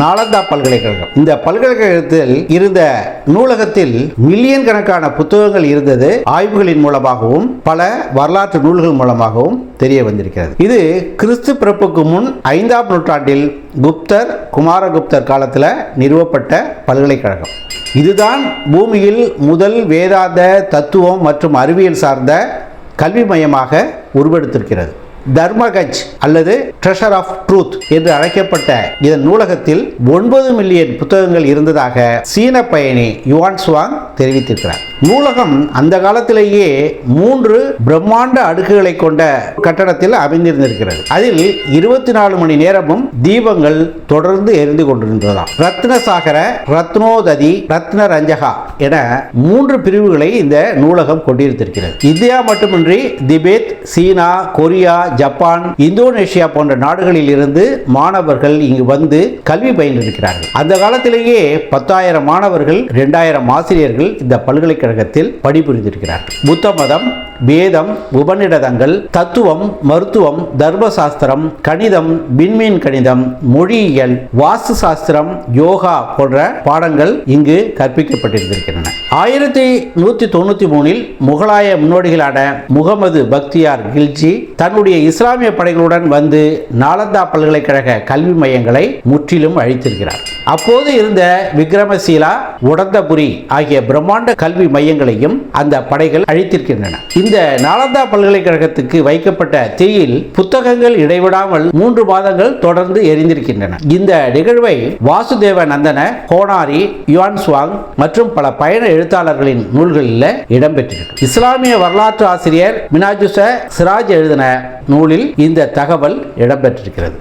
நாலந்தா பல்கலைக்கழகம். இந்த பல்கலைக்கழகத்தில் இருந்த நூலகத்தில் மில்லியன் கணக்கான புத்தகங்கள் இருந்தது. ஆய்வுகளின் மூலமாகவும் பல வரலாற்று நூல்கள் மூலமாகவும் தெரிய வந்திருக்கிறது. இது கிறிஸ்து பிறப்புக்கு முன் ஐந்தாம் நூற்றாண்டில் குப்தர் குமாரகுப்தர் காலத்தில் நிறுவப்பட்ட பல்கலைக்கழகம். இதுதான் பூமியில் முதல் வேதாந்த தத்துவம் மற்றும் அறிவியல் சார்ந்த கல்வி மையமாக உருவெடுத்திருக்கிறது. தர்மகஜ் அல்லது ட்ரெஷர் ஆஃப் ட்ரூத் என்று அழைக்கப்பட்ட இதன் நூலகத்தில் ஒன்பது மில்லியன் புத்தகங்கள் இருந்ததாக சீன பயணி யுவான் சுவாங் தெரிவித்திருக்கிறார். நூலகம் அந்த காலத்திலேயே மூன்று பிரம்மாண்ட அடுக்குகளை கொண்ட கட்டடத்தில் அமைந்திருந்திருக்கிறது. அதில் இருபத்தி நாலு மணி நேரமும் தீபங்கள் தொடர்ந்து எரிந்து கொண்டிருந்ததாம். ரத்னசாகர ரத்னோததி ரத்ன ரஞ்சகா என மூன்று பிரிவுகளை இந்த நூலகம் கொண்டிருந்திருக்கிறது. இந்தியா மட்டுமின்றி திபெத் சீனா கொரியா ஜப்பான் இந்தோனேஷியா போன்ற நாடுகளில் இருந்து மாணவர்கள் இங்கு வந்து கல்வி பயின்றிருக்கிறார்கள். அந்த காலத்திலேயே பத்தாயிரம் மாணவர்கள் இரண்டாயிரம் ஆசிரியர்கள் இந்த பல்கலைக்கழகத்தில் பணிபுரிந்திருக்கிறார்கள். புத்த மதம் வேதம் உபநிடதங்கள் தத்துவம் மருத்துவம் தர்மசாஸ்திரம் கணிதம் விண்மீன் கணிதம் மொழியியல் வாஸ்து சாஸ்திரம் யோகா போன்ற பாடங்கள் இங்கு கற்பிக்கப்பட்டிருக்கின்றன ஆயிரத்தி நூற்றி தொண்ணூற்றி மூணில் முகலாய முன்னோடிகளான முகமது பக்தியார் கில்ஜி தன்னுடைய இஸ்லாமிய படைகளுடன் வந்து நாலந்தா பல்கலைக்கழக கல்வி மையங்களை முற்றிலும் அழித்திருக்கிறார். அப்போது இருந்த விக்ரமசீலா உடந்தபுரி ஆகிய பிரம்மாண்ட கல்வி மையங்களையும் அந்த படைகள் அழித்திருக்கின்றன. இந்த நாலந்தா பல்கலைக்கழகத்துக்கு வைக்கப்பட்ட தீயில் புத்தகங்கள் இடைவிடாமல் மூன்று மாதங்கள் தொடர்ந்து எரிந்திருக்கின்றன. இந்த நிகழ்வை வாசுதேவ நந்தன கோனாரி யுவான் சுவாங் மற்றும் பல பயண எழுத்தாளர்களின் நூல்களில் இடம்பெற்றிருக்கு. இஸ்லாமிய வரலாற்று ஆசிரியர் மினாஜுச சிராஜ் எழுதின நூலில் இந்த தகவல் இடம்பெற்றிருக்கிறது.